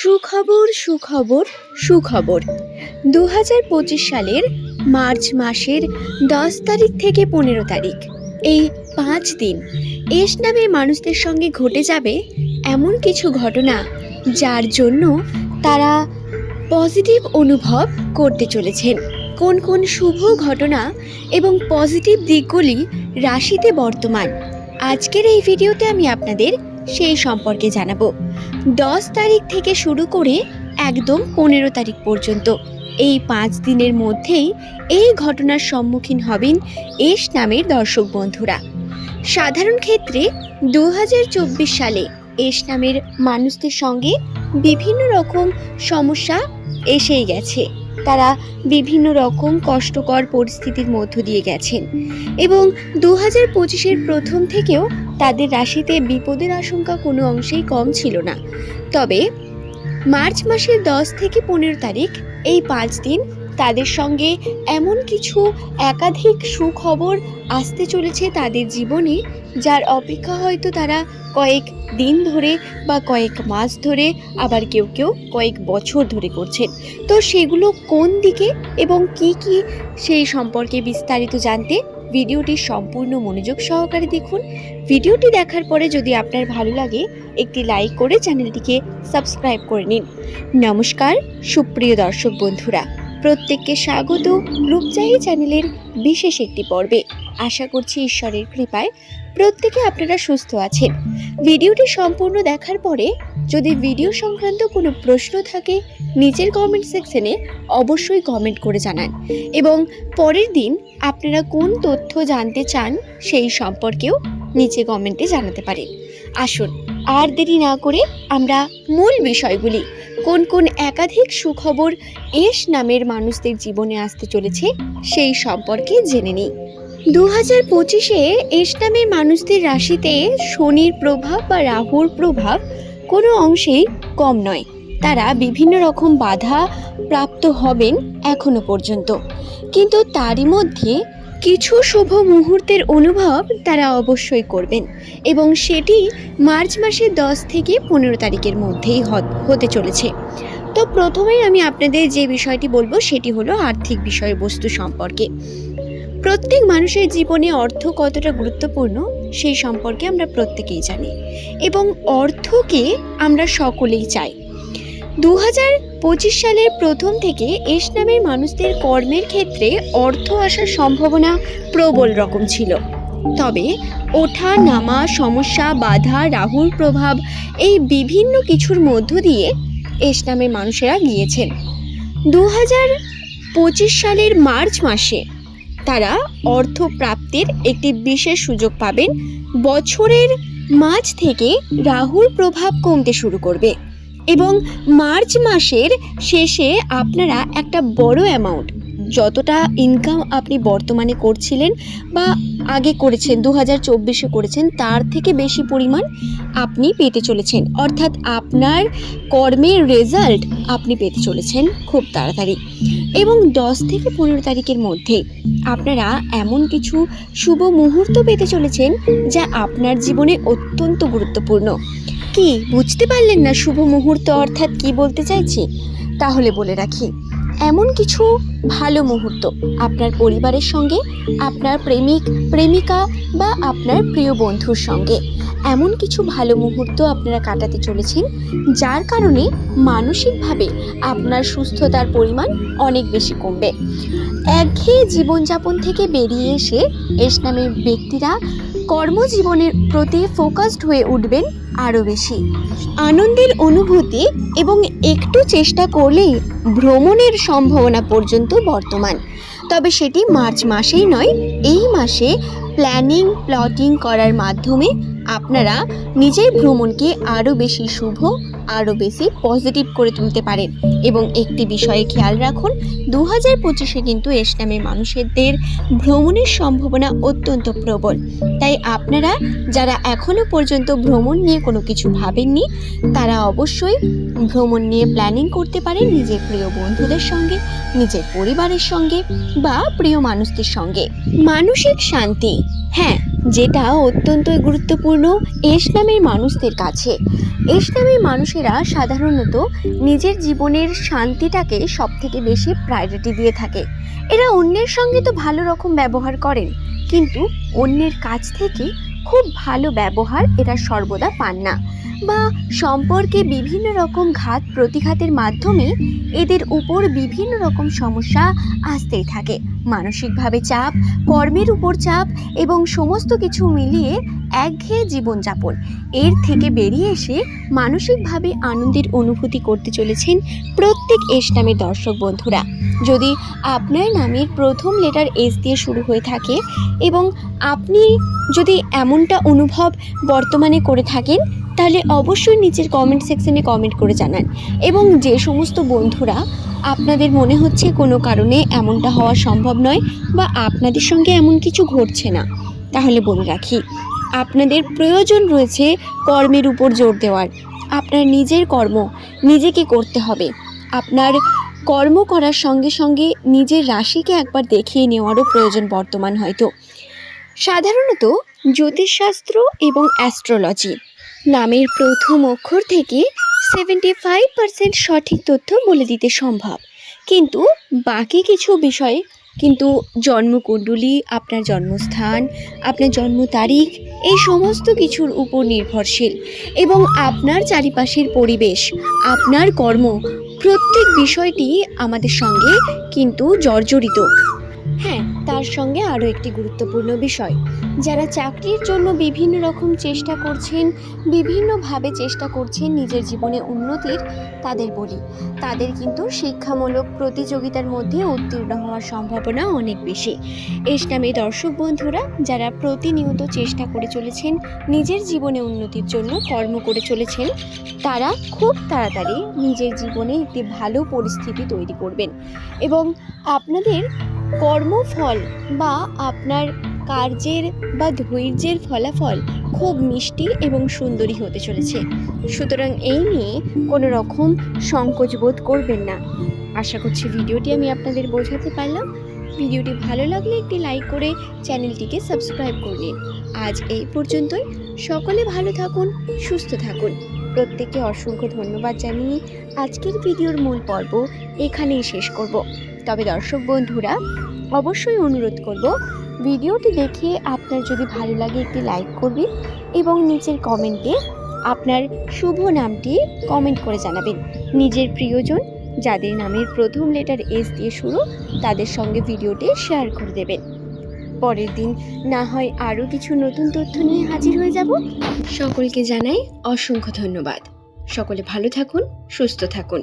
সুখবর সুখবর সুখবর। দু হাজার পঁচিশ সালের মার্চ মাসের দশ তারিখ থেকে পনেরো তারিখ। এই পাঁচ দিন এস নামে মানুষদের সঙ্গে ঘটে যাবে এমন কিছু ঘটনা যার জন্য তারা পজিটিভ অনুভব করতে চলেছেন। কোন কোন শুভ ঘটনা এবং পজিটিভ দিকগুলি রাশিতে বর্তমান। আজকের এই ভিডিওতে আমি আপনাদের সেই সম্পর্কে জানাব। দশ তারিখ থেকে শুরু করে একদম পনেরো তারিখ পর্যন্ত। এই পাঁচ দিনের মধ্যেই এই ঘটনার সম্মুখীন হবেন এস নামের দর্শক বন্ধুরা। সাধারণ ক্ষেত্রে দু হাজার চব্বিশ সালে এস নামের মানুষদের সঙ্গে বিভিন্ন রকম সমস্যা এসেই গেছে। তারা বিভিন্ন রকম কষ্টকর পরিস্থিতির মধ্য দিয়ে গেছেন। এবং দু হাজার পঁচিশের প্রথম থেকেও তাদের রাশিতে বিপদের আশঙ্কা কোনো অংশেই কম ছিল না। তবে মার্চ মাসের দশ থেকে পনেরো তারিখ এই পাঁচ দিন তাদের সঙ্গে এমন কিছু একাধিক সুখবর আসতে চলেছে তাদের জীবনে, যার অপেক্ষা হয়তো তারা কয়েক দিন ধরে বা কয়েক মাস ধরে আবার কেউ কেউ কয়েক বছর ধরে করছেন। তো সেগুলো কোন দিকে এবং কি কি সেই সম্পর্কে বিস্তারিত জানতে ভিডিওটি সম্পূর্ণ মনোযোগ সহকারে দেখুন। ভিডিওটি দেখার পরে যদি আপনার ভালো লাগে, একটি লাইক করে চ্যানেলটিকে সাবস্ক্রাইব করে নিন। নমস্কার, সুপ্রিয় দর্শক বন্ধুরা। প্রত্যেককে স্বাগত রূপচাহী চ্যানেলের বিশেষ একটি পর্বে। আশা করছি ঈশ্বরের কৃপায় প্রত্যেকে আপনারা সুস্থ আছেন। ভিডিওটি সম্পূর্ণ দেখার পরে যদি ভিডিও সংক্রান্ত কোনো প্রশ্ন থাকে, নিচের কমেন্ট সেকশনে অবশ্যই কমেন্ট করে জানান। এবং পরের দিন আপনারা কোন তথ্য জানতে চান সেই সম্পর্কেও নিচে কমেন্টে জানাতে পারেন। আসুন আর দেরি না করে আমরা মূল বিষয়গুলি, কোন কোন একাধিক সুখবর এস নামের মানুষদের জীবনে আসতে চলেছে সেই সম্পর্কে জেনে নিই। দু হাজার পঁচিশে এস নামের মানুষদের রাশিতে শনির প্রভাব বা রাহুর প্রভাব কোনো অংশেই কম নয়। তারা বিভিন্ন রকম বাধা প্রাপ্ত হবেন এখনও পর্যন্ত। কিন্তু তারই মধ্যে কিছু শুভ মুহূর্তের অনুভব তারা অবশ্যই করবেন এবং সেটি মার্চ মাসের দশ থেকে পনেরো তারিখের মধ্যেই হতে চলেছে। তো প্রথমেই আমি আপনাদের যে বিষয়টি বলব সেটি হলো আর্থিক বিষয়বস্তু সম্পর্কে। প্রত্যেক মানুষের জীবনে অর্থ কতটা গুরুত্বপূর্ণ সেই সম্পর্কে আমরা প্রত্যেকেই জানি এবং অর্থকে আমরা সকলেই চাই। দু হাজার পঁচিশ সালের প্রথম থেকে এস নামের মানুষদের কর্মের ক্ষেত্রে অর্থ আসার সম্ভাবনা প্রবল রকম ছিল। তবে ওঠা, নামা, সমস্যা, বাধা রাহুর প্রভাব এই বিভিন্ন কিছুর মধ্য দিয়ে এস নামের মানুষেরা গিয়েছেন। দু পঁচিশ সালের মার্চ মাসে তারা অর্থ প্রাপ্তির একটি বিশেষ সুযোগ পাবেন। বছরের মাঝ থেকে রাহুর প্রভাব কমতে শুরু করবে। এবং মার্চ মাসের শেষে আপনারা একটা বড় অ্যামাউন্ট যতটা ইনকাম আপনি বর্তমানে করছিলেন বা আগে করেছেন দু হাজার চব্বিশে করেছেন, তার থেকে বেশি পরিমাণ আপনি পেতে চলেছেন। অর্থাৎ আপনার কর্মের রেজাল্ট আপনি পেতে চলেছেন খুব তাড়াতাড়ি। এবং দশ থেকে পনেরো তারিখের মধ্যে আপনারা এমন কিছু শুভ মুহূর্ত পেতে চলেছেন যা আপনার জীবনে অত্যন্ত গুরুত্বপূর্ণ। কি? বুঝতে পারলেন না শুভ মুহূর্ত অর্থাৎ কি বলতে চাইছি? তাহলে বলে রাখি, এমন কিছু ভালো মুহূর্ত আপনার পরিবারের সঙ্গে, আপনার প্রেমিক, প্রেমিকা বা আপনার প্রিয় বন্ধুর সঙ্গে। এমন কিছু ভালো মুহূর্ত আপনারা কাটাতে চলেছেন, যার কারণে মানসিকভাবে আপনার সুস্থতার পরিমাণ অনেক বেশি কমবে। একঘেয়ে জীবনযাপন থেকে বেরিয়ে এসে, এস নামের ব্যক্তিরা কর্মজীবনের প্রতি ফোকাসড হয়ে উঠবেন আরও বেশি। আনন্দের অনুভূতি এবং একটু চেষ্টা করলেই ভ্রমণের সম্ভাবনা পর্যন্ত বর্তমান। তবে সেটি মার্চ মাসেই নয়, এই মাসে প্ল্যানিং প্লটিং করার মাধ্যমে আপনারা নিজের ভ্রমণকে আরও বেশি শুভ আরও বেশি পজিটিভ করে তুলতে পারেন এবং একটি বিষয়ে খেয়াল রাখুন দু হাজার পঁচিশে কিন্তু এস নামে মানুষদের ভ্রমণের সম্ভাবনা অত্যন্ত প্রবল। তাই আপনারা যারা এখনও পর্যন্ত ভ্রমণ নিয়ে কোনো কিছু ভাবেননি, তারা অবশ্যই ভ্রমণ নিয়ে প্ল্যানিং করতে পারেন নিজের প্রিয় বন্ধুদের সঙ্গে, নিজের পরিবারের সঙ্গে বা প্রিয় মানুষদের সঙ্গে। মানসিক শান্তি হ্যাঁ যেটা অত্যন্তই গুরুত্বপূর্ণ এস নামের মানুষদের কাছে। এস নামের মানুষেরা সাধারণত নিজের জীবনের শান্তিটাকে সব থেকে বেশি প্রায়োরিটি দিয়ে থাকে। এরা অন্যের সঙ্গে তো ভালো রকম ব্যবহার করেন, কিন্তু অন্যের কাছ থেকে খুব ভালো ব্যবহার এরা সর্বদা পান না। বা সম্পর্কে বিভিন্ন রকম ঘাত প্রতিঘাতের মাধ্যমে এদের উপর বিভিন্ন রকম সমস্যা আসতেই থাকে। মানসিকভাবে চাপ, কর্মের উপর চাপ এবং সমস্ত কিছু মিলিয়ে একঘেয়ে জীবনযাপন। এর থেকে বেরিয়ে এসে মানসিকভাবে আনন্দের অনুভূতি করতে চলেছেন প্রত্যেক এস নামের দর্শক বন্ধুরা। যদি আপনার নামের প্রথম লেটার এস দিয়ে শুরু হয়ে থাকে এবং আপনি যদি এমনটা অনুভব বর্তমানে করে থাকেন, তাহলে অবশ্যই নিচের কমেন্ট সেকশনে কমেন্ট করে জানান। এবং যে সমস্ত বন্ধুরা আপনাদের মনে হচ্ছে কোনো কারণে এমনটা হওয়া সম্ভব নয় বা আপনাদের সঙ্গে এমন কিছু ঘটছে না? তাহলে বলে রাখি, আপনাদের প্রয়োজন রয়েছে কর্মের উপর জোর দেওয়ার। আপনার নিজের কর্ম নিজেকে করতে হবে। আপনার কর্ম করার সঙ্গে সঙ্গে নিজের রাশিকে একবার দেখিয়ে নেওয়ারও প্রয়োজন বর্তমান হয়তো। সাধারণত জ্যোতিষশাস্ত্র এবং অ্যাস্ট্রোলজি নামের প্রথম অক্ষর থেকে সেভেন্টি ফাইভ পার্সেন্ট সঠিক তথ্য বলে দিতে সম্ভব। কিন্তু বাকি কিছু বিষয়ে, কিন্তু জন্মকুণ্ডলী, আপনার জন্মস্থান, আপনার জন্ম তারিখ, এই সমস্ত কিছুর উপর নির্ভরশীল এবং আপনার চারিপাশের পরিবেশ, আপনার কর্ম, প্রত্যেক বিষয়টি আমাদের সঙ্গে কিন্তু জর্জরিত। হ্যাঁ তার সঙ্গে আরও একটি গুরুত্বপূর্ণ বিষয়। যারা চাকরির জন্য বিভিন্ন রকম চেষ্টা করছেন, বিভিন্নভাবে চেষ্টা করছেন নিজের জীবনে উন্নতির, তাদের বলি। তাদের কিন্তু শিক্ষামূলক প্রতিযোগিতার মধ্যে উত্তীর্ণ হওয়ার সম্ভাবনা অনেক বেশি। এস নামে দর্শক বন্ধুরা, যারা প্রতিনিয়ত চেষ্টা করে চলেছেন, নিজের জীবনে উন্নতির জন্য কর্ম করে চলেছেন, তারা খুব তাড়াতাড়ি নিজের জীবনে একটি ভালো পরিস্থিতি তৈরি করবেন। এবং আপনাদের কর্মফল বা আপনার কার্যের বা ধৈর্যের ফলাফল খুব মিষ্টি এবং সুন্দরী হতে চলেছে। সুতরাং এই নিয়ে কোনো রকম সংকোচ বোধ করবেন না। আশা করছি ভিডিওটি আমি আপনাদের বোঝাতে পারলাম। ভিডিওটি ভালো লাগলে একটি লাইক করে চ্যানেলটিকে সাবস্ক্রাইব করে নিন। আজ এই পর্যন্তই। সকলে ভালো থাকুন, সুস্থ থাকুন। প্রত্যেককে অসংখ্য ধন্যবাদ জানিয়ে আজকের ভিডিওর মূল পর্ব এখানেই শেষ করব। তবে দর্শক বন্ধুরা, অবশ্যই অনুরোধ করব ভিডিওটি দেখে আপনার যদি ভালো লাগে একটি লাইক করবেন এবং নিচের কমেন্টে আপনার শুভ নামটি কমেন্ট করে জানাবেন। নিজের প্রিয়জন যাদের নামের প্রথম লেটার এস দিয়ে শুরু, তাদের সঙ্গে ভিডিওটি শেয়ার করে দেবেন। পরের দিন না হয় আরও কিছু নতুন তথ্য নিয়ে হাজির হয়ে যাব। সকলকে জানাই অসংখ্য ধন্যবাদ। সকলে ভালো থাকুন, সুস্থ থাকুন।